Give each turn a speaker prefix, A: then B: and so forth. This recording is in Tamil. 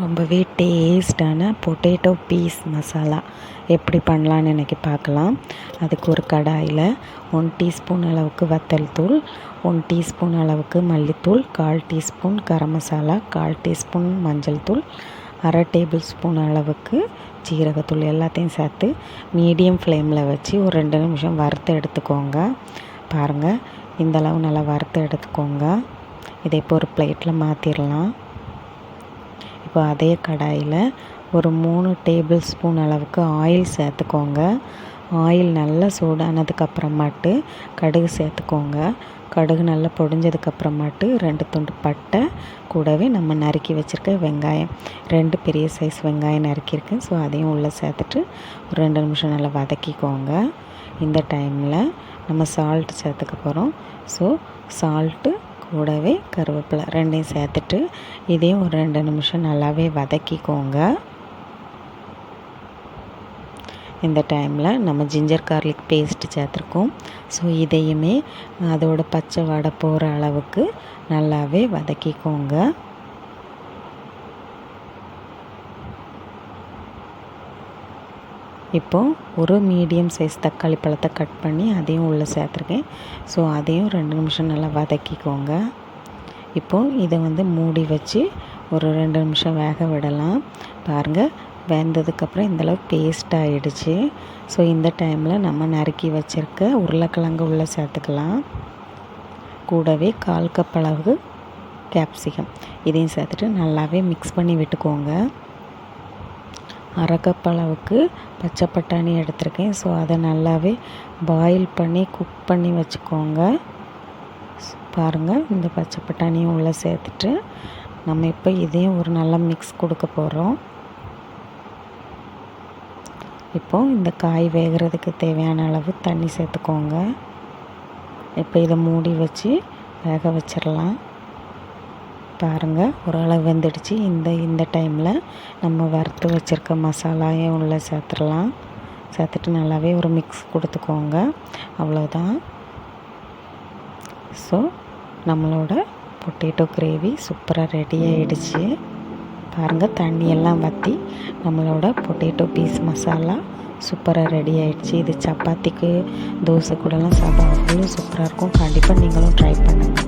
A: ரொம்பவே டேஸ்டான பொட்டேட்டோ பீஸ் மசாலா. எப்படி பண்ணலான்னு இன்றைக்கி பார்க்கலாம். அதுக்கு ஒரு கடாயில் ஒன் டீஸ்பூன் அளவுக்கு வத்தல் தூள் ஒன் டீஸ்பூன் அளவுக்கு மல்லித்தூள் கால் டீஸ்பூன் கரம் மசாலா கால் டீஸ்பூன் மஞ்சள் தூள் அரை டேபிள் ஸ்பூன் அளவுக்கு ஜீரகத்தூள் எல்லாத்தையும் சேர்த்து மீடியம் ஃப்ளேமில் வச்சு ஒரு ரெண்டு நிமிஷம் வறுத்து எடுத்துக்கோங்க. பாருங்கள் இந்தளவு நல்லா வறுத்து எடுத்துக்கோங்க. இதை இப்போ ஒரு பிளேட்டில் மாற்றிடலாம் இப்போ அதே கடாயில் ஒரு மூணு டேபிள் ஸ்பூன் அளவுக்கு ஆயில் சேர்த்துக்கோங்க. ஆயில் நல்லா சூடானதுக்கப்புறமாட்டு கடுகு சேர்த்துக்கோங்க. கடுகு நல்லா பொடிஞ்சதுக்கப்புறமாட்டு ரெண்டு துண்டு பட்டை கூடவே நம்ம நறுக்கி வச்சுருக்க வெங்காயம். ரெண்டு பெரிய சைஸ் வெங்காயம் நறுக்கியிருக்கேன். ஸோ அதையும் உள்ளே சேர்த்துட்டு ஒரு ரெண்டு நிமிஷம் நல்லா வதக்கிக்கோங்க. இந்த டைமில் நம்ம சால்ட் சேர்த்துக்க போகிறோம். ஸோ சால்ட்டு கூடவே கருவேப்பிலை ரெண்டையும் சேர்த்துட்டு இதையும் ஒரு ரெண்டு நிமிஷம் நல்லாவே வதக்கிக்கோங்க. இந்த டைமில் நம்ம ஜிஞ்சர் கார்லிக் பேஸ்ட் சேர்த்துருக்கோம். ஸோ இதையுமே அதோட பச்சை வடை போகிற அளவுக்கு நல்லாவே வதக்கிக்கோங்க. இப்போது ஒரு மீடியம் சைஸ் தக்காளி பழத்தை கட் பண்ணி அதையும் உள்ளே சேர்த்துருக்கேன். ஸோ அதையும் ரெண்டு நிமிஷம் நல்லா வதக்கிக்கோங்க. இப்போது இதை வந்து மூடி வச்சு ஒரு ரெண்டு நிமிஷம் வேக விடலாம். பாருங்கள் வெந்ததுக்கப்புறம் இந்தளவு பேஸ்ட் ஆகிடுச்சு ஸோ இந்த டைமில் நம்ம நறுக்கி வச்சுருக்க உருளைக்கிழங்கு உள்ளே சேர்த்துக்கலாம். கூடவே கால் கப் அளவு கேப்சிகம் இதையும் சேர்த்துட்டு நல்லாவே மிக்ஸ் பண்ணி விட்டுக்கோங்க. அரை அளவுக்கு பச்சை பட்டாணி எடுத்திருக்கேன். ஸோ அதை நல்லாவே பாயில் பண்ணி குக் பண்ணி வச்சுக்கோங்க. பாருங்கள் இந்த பச்சை பட்டாணியும் உள்ளே சேர்த்துட்டு நம்ம இப்போ இதையும் ஒரு நல்ல மிக்ஸ் கொடுக்க போகிறோம் இப்போது இந்த காய் வேகிறதுக்கு தேவையான அளவு தண்ணி சேர்த்துக்கோங்க. இப்போ இதை மூடி வச்சு வேக வச்சிடலாம். பாருங்கள் ஓரளவு வெந்துடுச்சு. இந்த இந்த டைமில் நம்ம வறுத்து வச்சுருக்க மசாலாயும் உள்ளே சேர்த்துடலாம். சேர்த்துட்டு நல்லாவே ஒரு மிக்ஸ் கொடுத்துக்கோங்க. அவ்வளோதான் ஸோ நம்மளோட பொட்டேட்டோ கிரேவி சூப்பராக ரெடி ஆகிடுச்சு பாருங்கள் தண்ணியெல்லாம் வற்றி நம்மளோட பொட்டேட்டோ பீஸ் மசாலா சூப்பராக ரெடி ஆகிடுச்சு இது சப்பாத்திக்கு தோசை கூடலாம் சாப்பிட அவ்வளோ சூப்பராக இருக்கும். கண்டிப்பாக நீங்களும் ட்ரை பண்ணுங்கள்